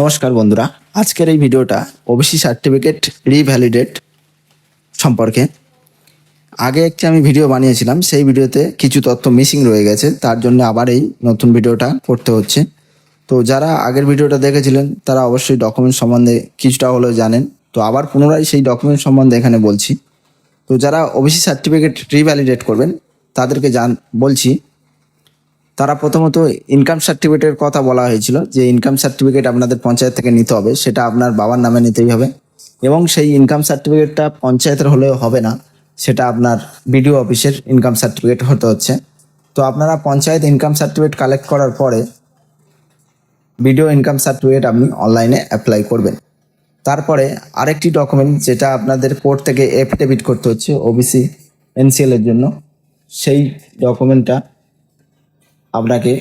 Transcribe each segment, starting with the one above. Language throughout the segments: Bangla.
নমস্কার বন্ধুরা। আজকের এই ভিডিওটা ওবিসি সার্টিফিকেট রিভ্যালিডেট সম্পর্কে। আগে একটি আমি ভিডিও বানিয়েছিলাম, সেই ভিডিওতে কিছু তথ্য মিসিং রয়ে গেছে, তার জন্য আবার এই নতুন ভিডিওটা করতে হচ্ছে। তো যারা আগের ভিডিওটা দেখেছিলেন, তারা অবশ্যই ডকুমেন্ট সম্বন্ধে কিছুটা হলেও জানেন। তো আবার পুনরায় সেই ডকুমেন্ট সম্বন্ধে এখানে বলছি। তো যারা ওবিসি সার্টিফিকেট রিভ্যালিডেট করবেন, তাদেরকে জান, বলছি তারা প্রথমত ইনকাম সার্টিফিকেটের কথা বলা হয়েছিল যে ইনকাম সার্টিফিকেট আপনাদের পঞ্চায়েত থেকে নিতে হবে, সেটা আপনার বাবার নামে নিতেই হবে এবং সেই ইনকাম সার্টিফিকেটটা পঞ্চায়েতের হলেও হবে না, সেটা আপনার বিডিও অফিসের ইনকাম সার্টিফিকেট হতে হচ্ছে। তো আপনারা পঞ্চায়েত ইনকাম সার্টিফিকেট কালেক্ট করার পরে বিডিও ইনকাম সার্টিফিকেট আপনি অনলাইনে অ্যাপ্লাই করবেন। তারপরে আরেকটি ডকুমেন্ট যেটা আপনাদের কোর্ট থেকে এফিডেভিট করতে হচ্ছে ওবিসি এনসিএল এর জন্য, সেই ডকুমেন্টটা আপনাকে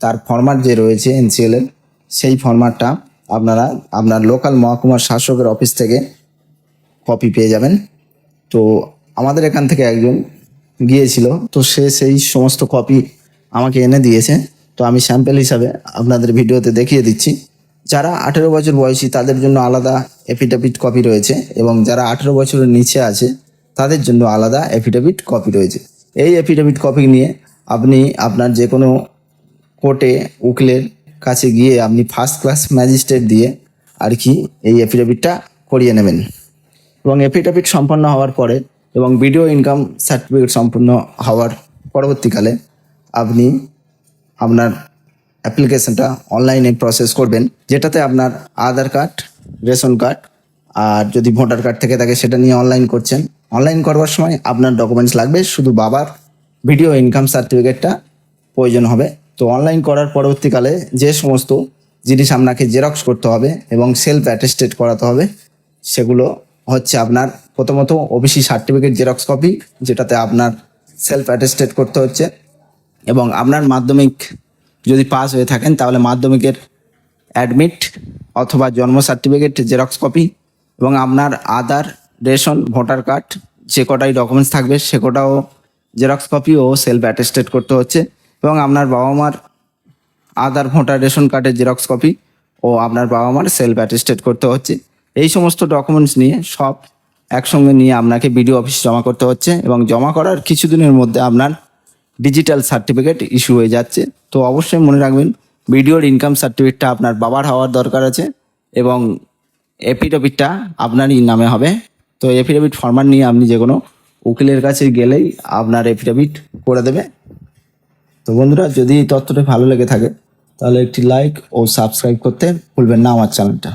তার ফরম্যাট যে রয়েছে এনসিএল এর, সেই ফরম্যাটটা আপনারা আপনার লোকাল মহকুমার শাসকের অফিস থেকে কপি পেয়ে যাবেন। তো আমাদের এখান থেকে একজন গিয়েছিল, তো সে সেই সমস্ত কপি আমাকে এনে দিয়েছে। তো আমি স্যাম্পেল হিসাবে আপনাদের ভিডিওতে দেখিয়ে দিচ্ছি। যারা আঠেরো বছর বয়সী, তাদের জন্য আলাদা এফিডেভিট কপি রয়েছে এবং যারা আঠেরো বছরের নিচে আছে, তাদের জন্য আলাদা এফিডেভিট কপি রয়েছে। এই এফিডেভিট কপি নিয়ে আপনি আপনার যে কোনো কোর্টে উকিলের কাছে গিয়ে আপনি ফার্স্ট ক্লাস ম্যাজিস্ট্রেট দিয়ে আর কি এই এফিডেভিটটা করিয়ে নেবেন। এবং এফিডেভিট সম্পন্ন হওয়ার পরে এবং ভিডিও ইনকাম সার্টিফিকেট সম্পূর্ণ হওয়ার পরবর্তীকালে আপনি আপনার অ্যাপ্লিকেশনটা অনলাইনে প্রসেস করবেন, যেটাতে আপনার আধার কার্ড, রেশন কার্ড আর যদি ভোটার কার্ড থেকে থাকে সেটা নিয়ে অনলাইন করছেন। অনলাইন করবার সময় আপনার ডকুমেন্টস লাগবে, শুধু বাবার ভিডিও ইনকাম সার্টিফিকেটটা প্রয়োজন হবে। তো অনলাইন করার পরবর্তীকালে যে সমস্ত জিনিস আপনাকে জেরক্স করতে হবে এবং সেলফ অ্যাটেস্টেড করাতে হবে, সেগুলো হচ্ছে আপনার প্রথমত ওবিসি সার্টিফিকেট জেরক্স কপি যেটাতে আপনার সেলফ অ্যাটেস্টেড করতে হচ্ছে এবং আপনার মাধ্যমিক যদি পাস হয়ে থাকেন, তাহলে মাধ্যমিকের অ্যাডমিট অথবা জন্ম সার্টিফিকেট জেরক্স কপি এবং আপনার আধার, রেশন, ভোটার কার্ড যে কটাই ডকুমেন্টস থাকবে, সে কটাও জেরক্স কপি ও সেলফ অ্যাটেস্টেড করতে হচ্ছে এবং আপনার বাবা মার আধার ভোটার রেশন কার্ডের জেরক্স কপি ও আপনার বাবা মার সেলফ অ্যাটেস্টেড করতে হচ্ছে। এই সমস্ত ডকুমেন্টস নিয়ে সব একসঙ্গে নিয়ে আপনাকে বিডিও অফিস জমা করতে হচ্ছে এবং জমা করার কিছুদিনের মধ্যে আপনার ডিজিটাল সার্টিফিকেট ইস্যু হয়ে যাচ্ছে। তো অবশ্যই মনে রাখবেন বিডিওর ইনকাম সার্টিফিকেটটা আপনার বাবার হওয়ার দরকার আছে এবং এফিডেভিটটা আপনারই নামে হবে। তো এফিডেভিট ফরম্যাট নিয়ে আপনি যে কোনো উকিলের কাছে গেলেই আপনার এফিডেভিট করে দেবে। তো বন্ধুরা, যদি তথ্যটা ভালো লেগে থাকে, তাহলে একটি লাইক ও সাবস্ক্রাইব করতে ভুলবেন না আমার চ্যানেলটা